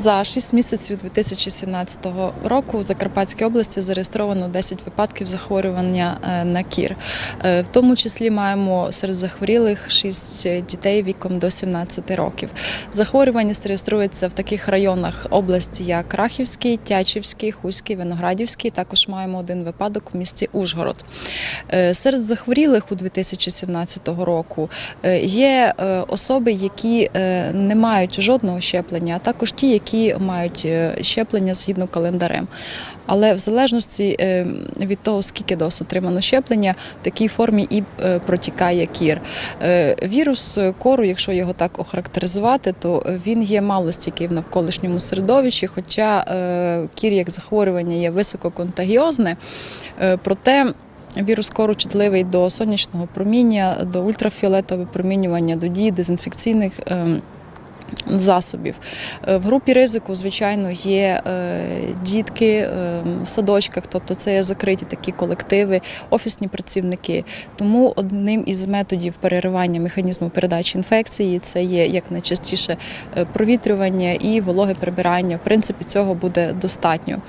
За 6 місяців 2017 року в Закарпатській області зареєстровано 10 випадків захворювання е, на кір. Е, В тому числі маємо серед захворілих 6 дітей віком до 17 років. Захворювання реєструється в таких районах області, як Рахівський, Тячівський, Хуський, Виноградівський. Також маємо один випадок в місті Ужгород. Е, Серед захворілих у 2017 року є особи, які не мають жодного щеплення, а також ті, які мають е, щеплення згідно календарем. Але в залежності е, від того, скільки доз отримано щеплення, в такій формі і е, протікає кір. Е, Вірус кору, якщо його так охарактеризувати, то він є малостійкий в навколишньому середовищі, хоча е, кір як захворювання є висококонтагіозне, е, проте Вірус кору чутливий до сонячного проміння, до ультрафіолетового промінювання, до дії дезінфекційних. ем, Засобів Е, в групі ризику, звичайно, є е, дітки е, в садочках, тобто це є закриті такі колективи, офісні працівники. Тому одним із методів переривання механізму передачі інфекції це є як найчастіше провітрювання і вологе прибирання. В принципі, цього буде достатньо.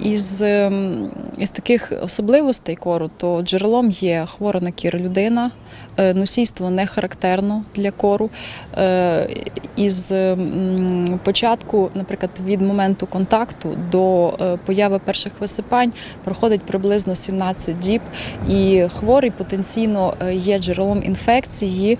Із, ем, із таких особливостей кору, то джерелом є хвора на кір людина, носійство не характерно для кору. Із початку, наприклад, від моменту контакту до е, появи перших висипань проходить приблизно 17 діб, і хворий потенційно е, є джерелом інфекції.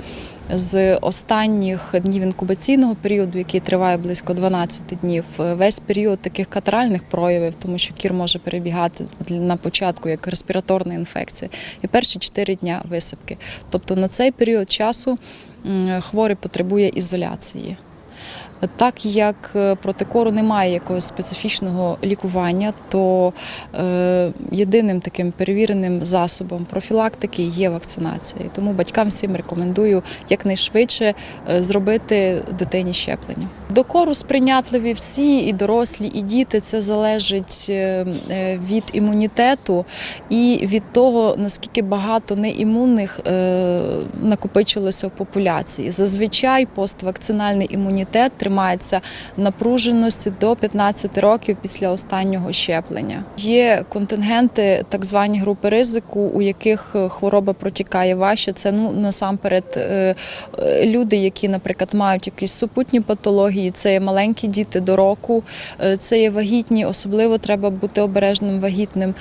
З останніх днів інкубаційного періоду, який триває близько 12 днів, е, весь період таких катаральних проявів, тому що кір може перебігати на початку як респіраторна інфекція, і перші 4 дня висипки. Тобто на цей період часу хворий потребує ізоляції. Так як е, проти кору немає якогось специфічного лікування, то е, єдиним таким перевіреним засобом профілактики є вакцинація. Тому батькам всім рекомендую якнайшвидше е, зробити дитині щеплення. До кору сприйнятливі всі, і дорослі, і діти. Це залежить від імунітету і від того, наскільки багато неімунних накопичилося в популяції. Зазвичай поствакцинальний імунітет тримається напруженості до 15 років після останнього щеплення. Є контингенти, так звані групи ризику, у яких е, хвороба протікає важче. Це ну насамперед е, е, люди, які, наприклад, мають якісь супутні патології. Це є маленькі діти до року, це є вагітні, особливо треба бути обережним вагітним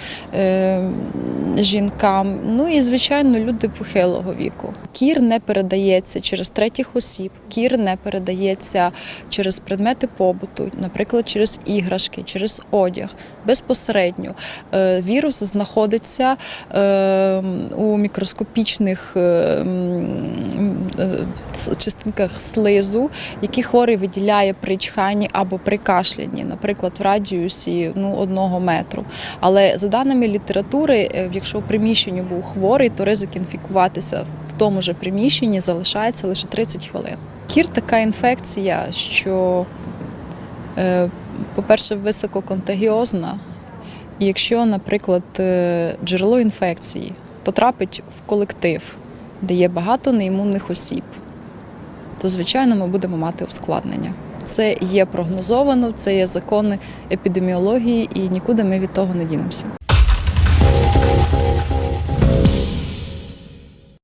жінкам. Ну і звичайно, люди похилого віку. Кір не передається через третіх осіб, кір не передається через предмети побуту, наприклад, через іграшки, через одяг. Безпосередньо Е, вірус знаходиться е, у мікроскопічних е, частинках слизу, які хворий виділяє при чханні або при кашлянні, наприклад, в радіусі ну, одного метру. Але за даними літератури, якщо в приміщенні був хворий, то ризик інфікуватися в тому ж приміщенні залишається лише 30 хвилин. Кір така інфекція, що, е, по-перше, висококонтагіозна. І якщо, наприклад, е, джерело інфекції потрапить в колектив, де є багато неімунних осіб, то звичайно ми будемо мати ускладнення. Це є прогнозовано, це є закони епідеміології, і нікуди ми від того не дінемося.